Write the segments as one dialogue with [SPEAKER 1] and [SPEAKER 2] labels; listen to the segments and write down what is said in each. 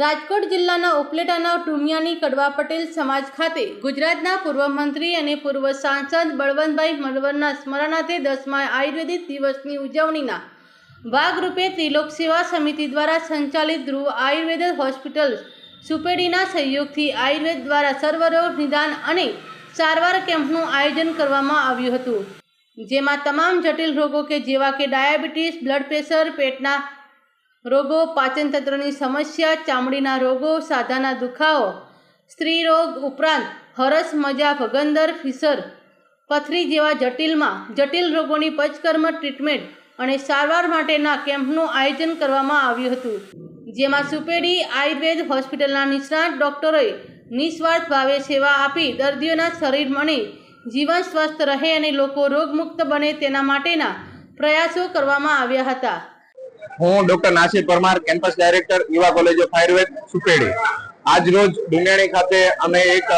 [SPEAKER 1] રાજકોટ જિલ્લાના ઉપલેટાના ટુમિયાની કડવા પટેલ સમાજ ખાતે ગુજરાતના પૂર્વ મંત્રી અને પૂર્વ સાંસદ બળવંતભાઈ મલવરના સ્મરણાર્થે દસમા આયુર્વેદિક દિવસની ઉજવણીના ભાગરૂપે ત્રિલોક સેવા સમિતિ દ્વારા સંચાલિત ધ્રુવ આયુર્વેદ હોસ્પિટલ સુપેડીના સહયોગથી આયુર્વેદ દ્વારા સર્વરોગ નિદાન અને સારવાર કેમ્પનું આયોજન કરવામાં આવ્યું હતું. જેમાં તમામ જટિલ રોગો કે જેવા કે ડાયાબિટીસ, બ્લડ પ્રેશર, પેટના રોગો પાચનતંત્રની સમસ્યા, ચામડીના રોગો, સાધાના દુખાવો, સ્ત્રી રોગ ઉપરાંત હરસ, મજા, ભગંદર, ફિસર, પથરી જેવા જટિલમાં જટિલ રોગોની પચકર્મ ટ્રીટમેન્ટ અને સારવાર માટેના કેમ્પનું આયોજન કરવામાં આવ્યું હતું. જેમાં સુપેડી આયુર્વેદ હોસ્પિટલના નિષ્ણાત ડોક્ટરોએ નિસ્વાર્થ ભાવે સેવા આપી દર્દીઓના શરીર અને જીવન સ્વસ્થ રહે અને લોકો રોગમુક્ત બને તેના માટેના પ્રયાસો કરવામાં આવ્યા હતા.
[SPEAKER 2] હું doctor Nasir Parmar, campus director, Yuva college of Ayurved, Supedi. આજ રોજ ડુંગેણી ખાતે અમે એક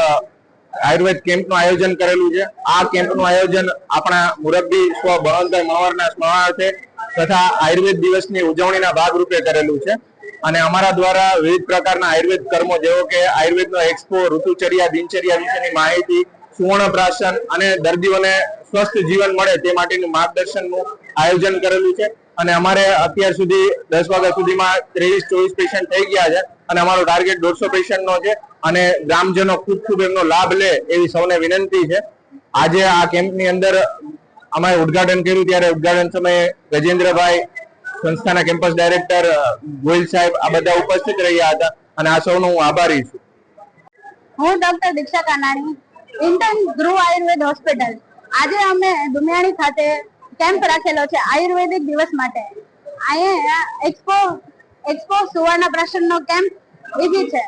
[SPEAKER 2] આયુર્વેદ કેમ્પનું આયોજન કરેલું છે. આ કેમ્પનું આયોજન આપણા મુરબ્બી સ્વ બળવંતભાઈ મણવરના સ્મરણાર્થે તથા આયુર્વેદ દિવસની ઉજવણીના ભાગરૂપે કરેલું છે. અને અમારા દ્વારા વિવિધ પ્રકારના આયુર્વેદ કર્મો, જેવો કે આયુર્વેદનો એક્સપો, ઋતુચર્યા, દિનચર્યા વિશેની માહિતી સુવર્ણ પ્રાશન અને દર્દીઓને સ્વસ્થ જીવન મળે તે માટેનું માર્ગદર્શનનું આયોજન કરેલું છે. અને અમારે અત્યાર સુધી દસ વાગ્યા સુધીમાં ત્રેવીસ, ચોવીસ પેશન્ટ થઈ ગયા છે અને અમારો ટાર્ગેટ દોઢસો પેશન્ટનો છે અને ગ્રામજનો ખૂબ ખૂબ એમનો લાભ લે એવી સૌને વિનંતી છે. આજે આ કેમ્પની અંદર અમારે ઉદઘાટન કર્યું ત્યારે ઉદઘાટન સમયે ગજેન્દ્રભાઈ સંસ્થાના કેમ્પસ ડાયરેક્ટર ગોયલ સાહેબ આ બધા ઉપસ્થિત રહ્યા હતા અને આ સૌનો હું આભારી છું.
[SPEAKER 3] હું doctor Diksha Kanani. Intern Dhruv Ayurved hospital આજે અમે દુમિયાણી ખાતે કેમ્પ રાખેલો છે આયુર્વેદિક દિવસ માટે. અહીંયા એક્સપો એક્સપો સુવર્ણ પ્રસન્નનો કેમ્પ ઈજી છે.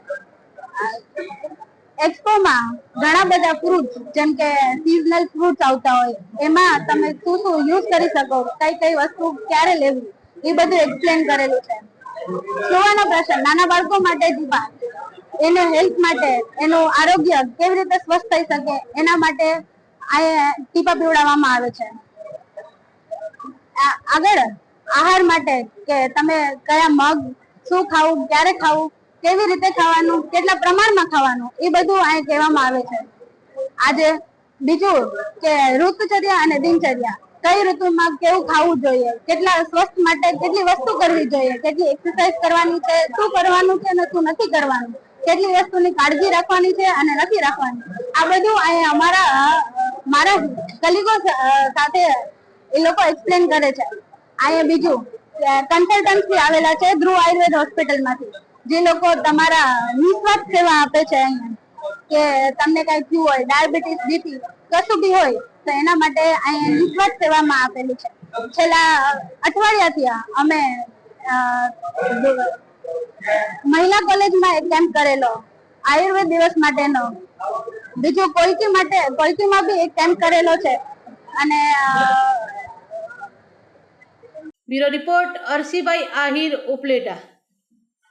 [SPEAKER 3] એક્સપોમાં ઘણા બધા ફ્રૂટ જેમ કે સિઝનલ ફ્રૂટ્સ આવતા હોય, એમાં તમે શું શું યુઝ કરી શકો, કઈ કઈ વસ્તુ ક્યારે લેવી, એ બધું એક્સપ્લેન કરેલું છે. સુવર્ણ પ્રસન્ન, નાના બાળકો માટે જીવા એને હેલ્થ માટે, એનું આરોગ્ય કેવી રીતે સ્વસ્થ થઈ શકે, એના માટે ટીપા પીવડાવવામાં આવે છે. આગળ, આહાર માટે કે તમે કયા મગ, શું ખાવું, ક્યારે ખાવું, કેવી રીતે ખાવાનું, કેટલા પ્રમાણમાં ખાવાનું, એ બધું અહીં કહેવામાં આવે છે. આજે બીજું કે ઋતુચર્યા અને દિનચર્યા. કઈ ઋતુમાં કેવું ખાવું જોઈએ, કેટલા સ્વસ્થ માટે કેટલી વસ્તુ કરવી જોઈએ, કેટલી એક્સરસાઇઝ કરવાની છે, શું કરવાનું છે અને શું નથી કરવાનું. કેટલી વસ્તુની કાળજી રાખવાની છે અને નથી રાખવાની. આ બધું અહીંયા અમારા મારા કલીગો સાથે એ લોકો એક્સપ્લેન કરે છે. અહીંયા બીજું કન્સલ્ટન્સી આવેલા છે ધ્રુવ આયુર્વેદ હોસ્પિટલમાંથી. જે લોકો તમારા નિસ્વાર્થ સેવા આપે છે અહીંયા. કે તમને કઈ થયું હોય, ડાયાબિટીસ બીપી કશું બી હોય, તો એના માટે અહીંયા નિસ્વાર્થ સેવામાં આપેલી છે. છેલ્લા અઠવાડિયાથી અમે મહિલા કોલેજમાં એક કેમ્પ કરેલો. આયુર્વેદ દિવસ માટેનો. બીજું કોલકી માટે કોલકીમાં બી એક કેમ્પ કરેલો છે. અને
[SPEAKER 1] બ્યુરો રિપોર્ટ અરસીભાઈ આહિર ઉપલેટા.